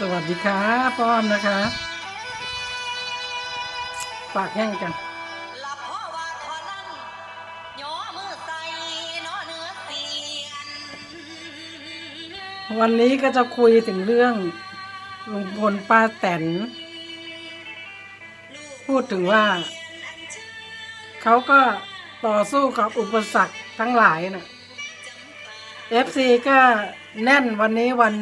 สวัสดีค่ะป้อมนะคะ ปากแห้งกันหลับเพราะว่าเท่านั้นย่อมือใส่เนอเนื้อเสียนวันนี้ก็จะคุยถึงเรื่องลุงพลป้าแตน พูดถึงว่า เขาก็ต่อสู้กับอุปสรรคทั้งหลายนะ FC ก็แน่นวันนี้วัน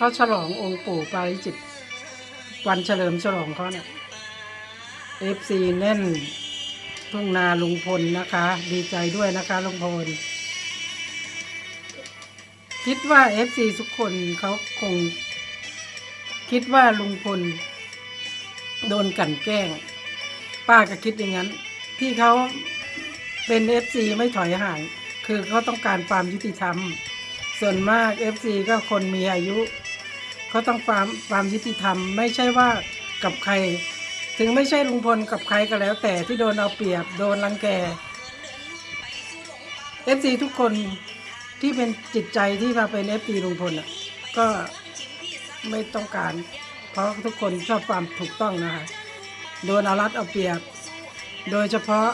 เขาฉลององค์ปู่ปาริจิต วันเฉลิมฉลองเขาเนะ่ะ FC แน่นทุ่งนาลุงพลนะคะ ดีใจด้วยนะคะลุงพล คิดว่า FC ทุกคนเขาคง คิดว่าลุงพล โดนกั่นแกล้ง ป้าก็คิดอย่างนั้น ที่เขาเป็น FC ไม่ถอยห่าง คือเขาต้องการความยุติธรรม ส่วนมาก FC ก็คนมีอายุ เขาต้องความความยุติธรรม ไม่ใช่ว่ากับใคร ถึงไม่ใช่ลุงพลกับใครก็แล้ว แต่ที่โดนเอาเปรียบโดนรังแก FC ทุกคนที่เป็นจิตใจที่มาเป็น FC ลุงพลอะก็ไม่ต้องการ เพราะทุกคนชอบความถูกต้องนะคะโดนเอารัดเอาเปรียบ โดยเฉพาะ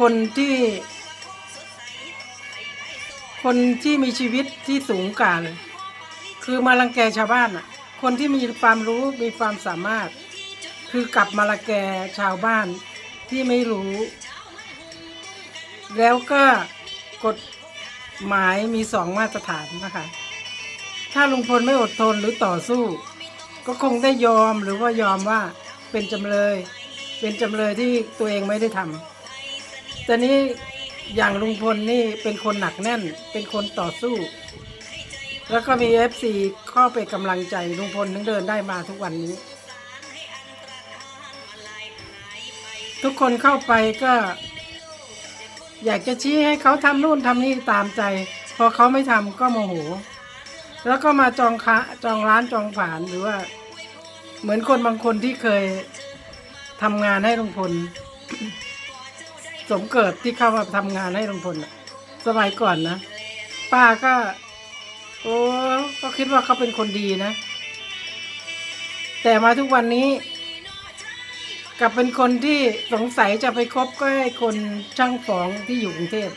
คนที่ คนที่มีชีวิตที่สูงกว่าเลย คือมารังแกชาวบ้านอะ คนที่มีความรู้มีความสามารถ คือกลับมารังแกชาวบ้านที่ไม่รู้ แล้วก็กฎหมายมีสองมาตรฐานนะคะ ถ้าลุงพลไม่อดทนหรือต่อสู้ ก็คงได้ยอมหรือว่ายอมว่าเป็นจำเลย เป็นจำเลยที่ตัวเองไม่ได้ทำแต่นี้อย่างลุงพลนี่เป็นคนหนักแน่น เป็นคนต่อสู้ แล้วก็มีเอฟซีเข้าไปกำลังใจลุงพลถึงเดินได้มาทุกวันนี้ ทุกคนเข้าไปก็ อยากจะชี้ให้เขาทำนู่นทำนี่ตามใจ พอเขาไม่ทำก็โมโห แล้วก็มาจองคะจองร้านจองผ่านหรือว่า เหมือนคนบางคนที่เคยทำงานให้ลุงพลสมเกิดที่เข้ามาทำงานให้ลุงพลสมัยก่อนนะ ป้าก็ โอ้ก็คิดว่าเขาเป็นคนดีนะ แต่มาทุกวันนี้กลับเป็นคนที่สงสัยจะไปคบก็ไอ้คนช่างฟ้องที่อยู่กรุงเทพ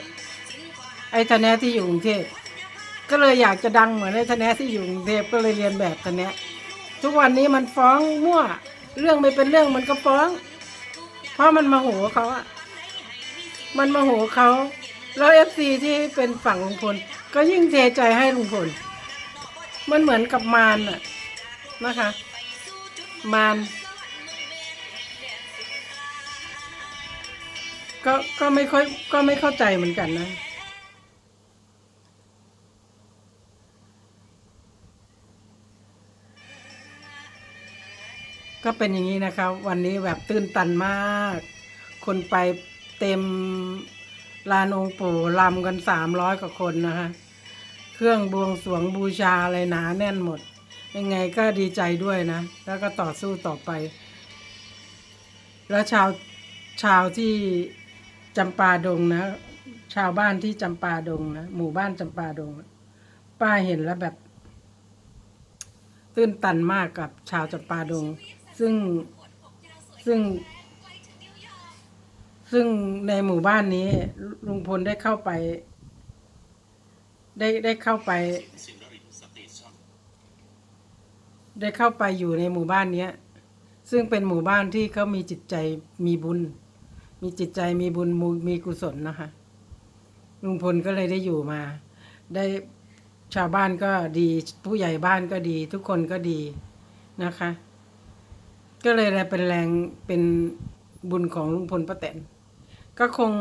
ไอ้ทนแนที่อยู่กรุงเทพก็เลยอยากจะดังเหมือนไอ้ทนแนที่อยู่กรุงเทพก็เลยเรียนแบบทนแนทุกวันนี้มันฟ้องมั่ว เรื่องไม่เป็นเรื่องมันก็ฟ้อง เพราะมันมาโหเขาอะมันมาโหเขาแล้วเอฟซีที่เป็นฝั่งลุงพล ก็ยิ่งเทใจให้ลุงพล มันเหมือนกับมารน่ะนะคะ มารก็ก็ไม่ค่อยก็ไม่เข้าใจเหมือนกันนะก็เป็นอย่างนี้นะครับ วันนี้แบบตื้นตันมาก คนไปเต็มลานองค์ปู่ลำกันสามร้อยกว่าคนนะคะ เครื่องบวงสรวงบูชาอะไรหนาแน่นหมด ยังไงก็ดีใจด้วยนะ แล้วก็ต่อสู้ต่อไป แล้วชาวชาวที่จำปาดงนะ ชาวบ้านที่จำปาดงนะหมู่บ้านจำปาดง ป้าเห็นแล้วแบบ ตื้นตันมากกับชาวจำปาดง ซึ่งซึ่ง ซึ่งในหมู่บ้านนี้ลุงพลได้เข้าไป ได้ได้เข้าไป ได้เข้าไปอยู่ในหมู่บ้านเนี้ย ซึ่งเป็นหมู่บ้านที่เขามีจิตใจมีบุญ มีจิตใจมีบุญม,มีกุศลนะคะลุงพลก็เลยได้อยู่มา ได้ชาวบ้านก็ดีผู้ใหญ่บ้านก็ดี ทุกคนก็ดีนะคะ ก็เลยได้เป็นแรงเป็นบุญของลุงพลป้าแตนก็คง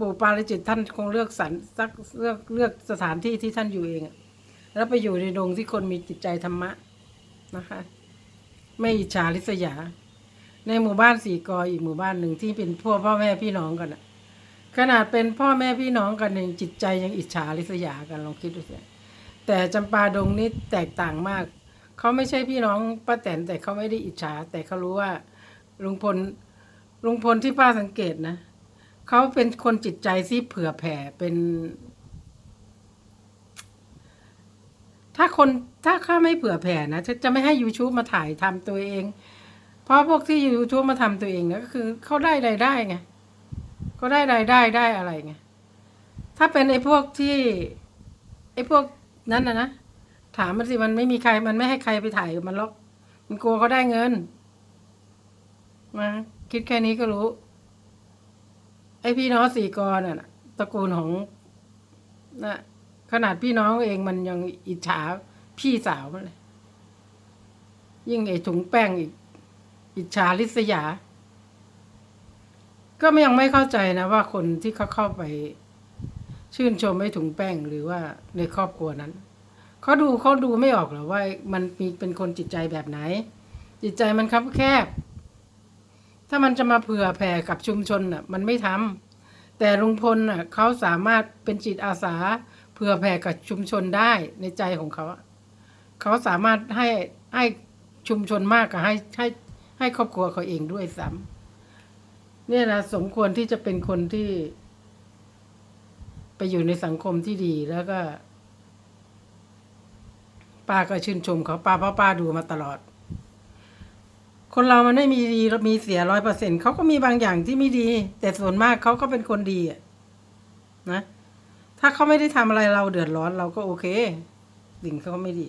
ปู่ปาริจิตท่านคงเลือกสรรสักเลือกเลือกสถานที่ที่ท่านอยู่เองแล้วไปอยู่ในดงที่คนมีจิตใจธรรมะนะคะ ไม่อิจฉาริษยา ในหมู่บ้านสี่กออีกหมู่บ้านหนึ่งที่เป็นพวกพ่อแม่พี่น้องกันอะขนาดเป็นพ่อแม่พี่น้องกันเองจิตใจยังอิจฉาริษยากันลองคิดดูสิแต่จำปาดงนี่แตกต่างมาก เขาไม่ใช่พี่น้องป้าแตนแต่เขาไม่ได้อิจฉา แต่เขารู้ว่าลุงพลลุงพลที่ป้าสังเกตนะ เขาเป็นคนจิตใจที่เผื่อแผ่เป็น ถ้าคนถ้าข้าไม่เผื่อแผ่นะจะจะไม่ให้ YouTube มาถ่ายทำตัวเอง เพราะพวกที่ YouTube มาทำตัวเองนะก็คือเขาได้รายได้ไงเขาได้รายได้ได้อะไรไงถ้าเป็นไอ้พวกที่ไอ้พวกนั้นนะนะถามมันสิมันไม่มีใครมันไม่ให้ใครไปถ่ายมันหรอกมันกลัวเขาได้เงินมาคิดแค่นี้ก็รู้ ไอ้พี่น้องสี่กรน่ะตระกูลของนะขนาดพี่น้องเองมันยังอิจฉาพี่สาวมันเลยยิ่งไอ้ถุงแป้งอีก อิจฉาลิษยา ก็ไม่ยังไม่เข้าใจนะว่าคนที่เขาเข้าไป ชื่นชมไอ้ถุงแป้งหรือว่าในครอบครัวนั้นเขาดูเขาดูไม่ออกหรอว่ามันมีเป็นคนจิตใจแบบไหน จิตใจมันคับแคบ ถ้ามันจะมาเผื่อแผ่กับชุมชนน่ะมันไม่ทำแต่ลุงพลน่ะเขาสามารถเป็นจิตอาสาเผื่อแผ่กับชุมชนได้ในใจของเขาเขาสามารถให้ให้ชุมชนมากกว่าให้ให้ให้ครอบครัวเขาเองด้วยซ้ำเนี่ยนะสมควรที่จะเป็นคนที่ ไปอยู่ในสังคมที่ดีแล้วก็ป้าก็ชื่นชมเขาป้าเพราะป้าดูมาตลอด คนเรามันไม่มีดีมีเสียร้อยเปอร์เซ็นเขาก็มีบางอย่างที่ไม่ดี แต่ส่วนมากเขาก็เป็นคนดีอะนะ ถ้าเขาไม่ได้ทำอะไรเราเดือดร้อนเราก็โอเคสิ่งเขาไม่ดี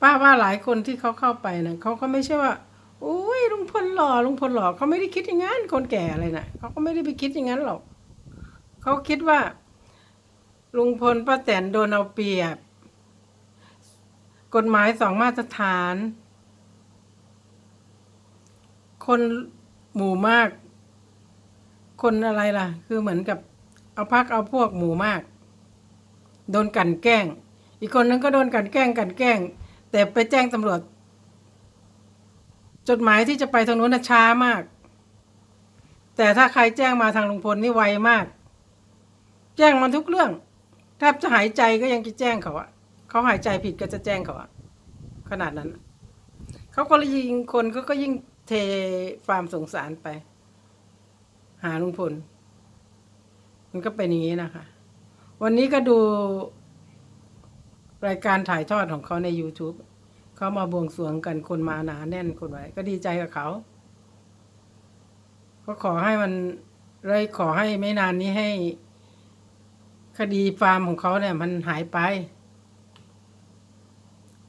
ป้าว่าหลายคนที่เขาเข้าไปนะเขาก็ไม่ใช่ว่าโอ้ยลุงพลหล่อลุงพลหล่อเขาไม่ได้คิดอย่างนั้นคนแก่อะไรนะเขาก็ไม่ได้ไปคิดอย่างนั้นหรอกเขาคิดว่า ลุงพลป้าแตนโดนเอาเปรียบ กฎหมายสองมาตรฐาน คนหมู่มาก คนอะไรล่ะ คือเหมือนกับเอาพักเอาพวกหมู่มาก โดนกันแกล้ง อีกคนนึงก็โดนกันแกล้งกันแกล้ง แต่ไปแจ้งตำรวจ จดหมายที่จะไปทางนู้นนะช้ามาก แต่ถ้าใครแจ้งมาทางลุงพลนี่ไวมาก แจ้งมันทุกเรื่องแทบจะหายใจก็ยังจะแจ้งเขาอะเขาหายใจผิดก็จะแจ้งเขาอะขนาดนั้น เขาก็ยิงคนเขาก็ยิ่ง เทความสงสารไป หาลุงพล มันก็เป็นอย่างนี้นะคะ วันนี้ก็ดู รายการถ่ายทอดของเขาใน YouTube เขามาบวงสรวงกันคนมาหนาแน่นคนไว้ก็ดีใจกับเขาก็ขอให้มันเลยขอให้ไม่นานนี้ให้ คดีฟาร์มของเขาเนี่ย มันหายไป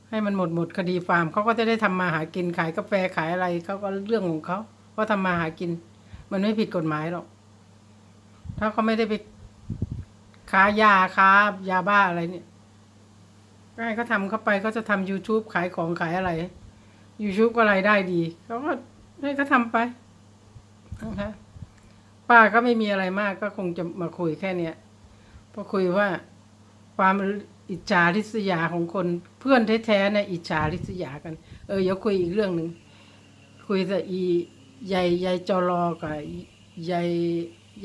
ให้มันหมดหมดคดีฟาร์มเขาก็จะได้ทำมาหากินขายกาแฟขายอะไรเขาก็เรื่องของเขาว่าทำมาหากิน มันไม่ผิดกฎหมายหรอก ถ้าเขาไม่ได้ไปค้ายาค้ายาบ้าอะไรเนี่ยก็ให้เขาทำเข้าไปเขาจะทำ YouTube ขายของขายอะไร YouTube ก็รายได้ดีเขาก็ให้เขาทำไปนะคะป้าก็ไม่มีอะไรมากก็คงจะมาคุยแค่เนี้ยพอคุยว่าความ อิจฉาริษยาของคนเพื่อนแท้ๆนี่ยอิจฉาริษยากัน เออเดี๋ยวคุยอีกเรื่องหนึ่งคุยกับอียายยายจอรอกับยาย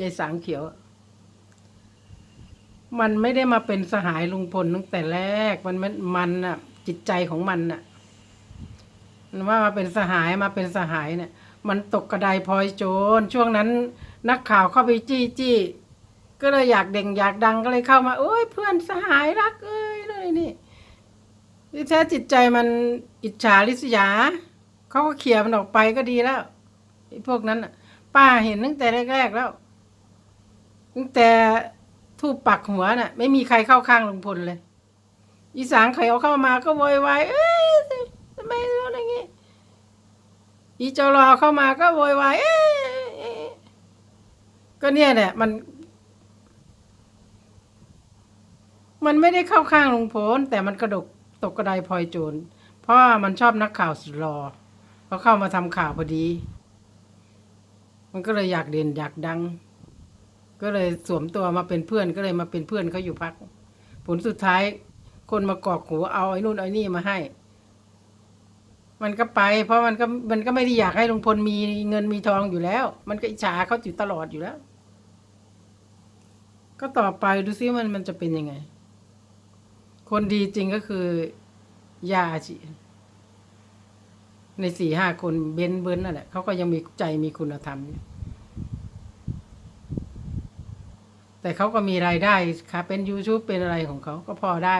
ยายสางเขียว มันไม่ได้มาเป็นสหายลุงพลตั้งแต่แรกมันมันมันน่ะจิตใจของมันน่ะมันว่ามาเป็นสหายมาเป็นสหายเนี่ย มันตกกระไดพลอยโจรช่วงนั้น นักข่าวเข้าไปจี้จี้ ก็เลยอยากเด่งอยากดังก็เลยเข้ามาเอ้ยเพื่อนสหายรักเอ้ยเลยนี่ที่แท้จิตใจมันอิจฉาริษยาเขาก็เขี่ยมันออกไปก็ดีแล้วไอ้พวกนั้นน่ะป้าเห็นตั้งแต่แรกๆแล้วตั้งแต่ทูบปักหัวน่ะ ไม่มีใครเข้าข้างลุงพลเลย อีสานใครเอาเข้ามาก็โวยวายเอ้ยทำไมอะไรอย่างงี้อีจรอเข้ามาก็โวยวายเอ้ยเอ้ยก็เนี่ยแหละมัน มันไม่ได้เข้าข้างลุงพลแต่มันกระดกตกกระไดพลอยโจรเพราะว่ามันชอบนักข่าวสุดรอเขาเข้ามาทำข่าวพอดี มันก็เลยอยากเด่นอยากดัง ก็เลยสวมตัวมาเป็นเพื่อนก็เลยมาเป็นเพื่อนเขาอยู่พัก ผลสุดท้าย คนมากอกหูเอาไอ้นู่นไอ้นี่มาให้ มันก็ไป เพราะมันก็มันก็ไม่ได้อยากให้ลุงพลมีเงินมีทองอยู่แล้ว มันก็อิจฉาเขาอยู่ตลอดอยู่แล้ว ก็ต่อไปดูซิมันมันจะเป็นยังไง คนดีจริงก็คือยาชีในสี่ห้าคนเบนเบิ้นนั่นแหละเขาก็ยังมีใจมีคุณธรรมอยู่แต่เขาก็มีรายได้ค่ะเป็น YouTube เป็นอะไรของเขาก็พอได้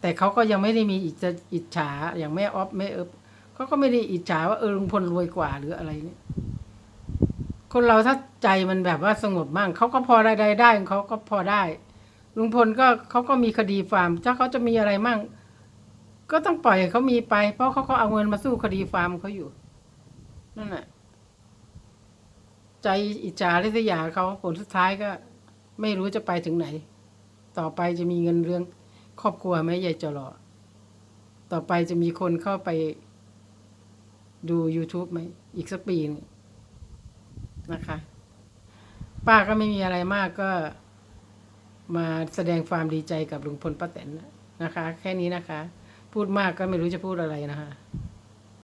แต่เขาก็ยังไม่ได้มีอิจฉาอย่างแม่ออฟแม่เอิบเขาก็ไม่ได้อิจฉาว่าเออลุงพลรวยกว่าหรืออะไรเนี่ยคนเราถ้าใจมันแบบว่าสงบมั่งเขาก็พอได้ได้ได้ของเขาก็พอได้ ลุงพลก็เขาก็มีคดีฟาร์มถ้าเขาจะมีอะไรมั่ง ก็ต้องปล่อยเขามีไป เพราะเขาก็เอาเงินมาสู้คดีฟาร์มเขาอยู่ นั่นแหละใจอิจฉาริษยาเขาผลสุดท้ายก็ ไม่รู้จะไปถึงไหน ต่อไปจะมีเงินเรื่องครอบครัวไหมยายจรอต่อไปจะมีคนเข้าไปดู YouTube ไหม อีกสักปีนึงนะคะ ป้าก็ไม่มีอะไรมากก็ มาแสดงความดีใจกับลุงพลป้าแตนนะคะ แค่นี้นะคะ พูดมากก็ไม่รู้จะพูดอะไรนะคะ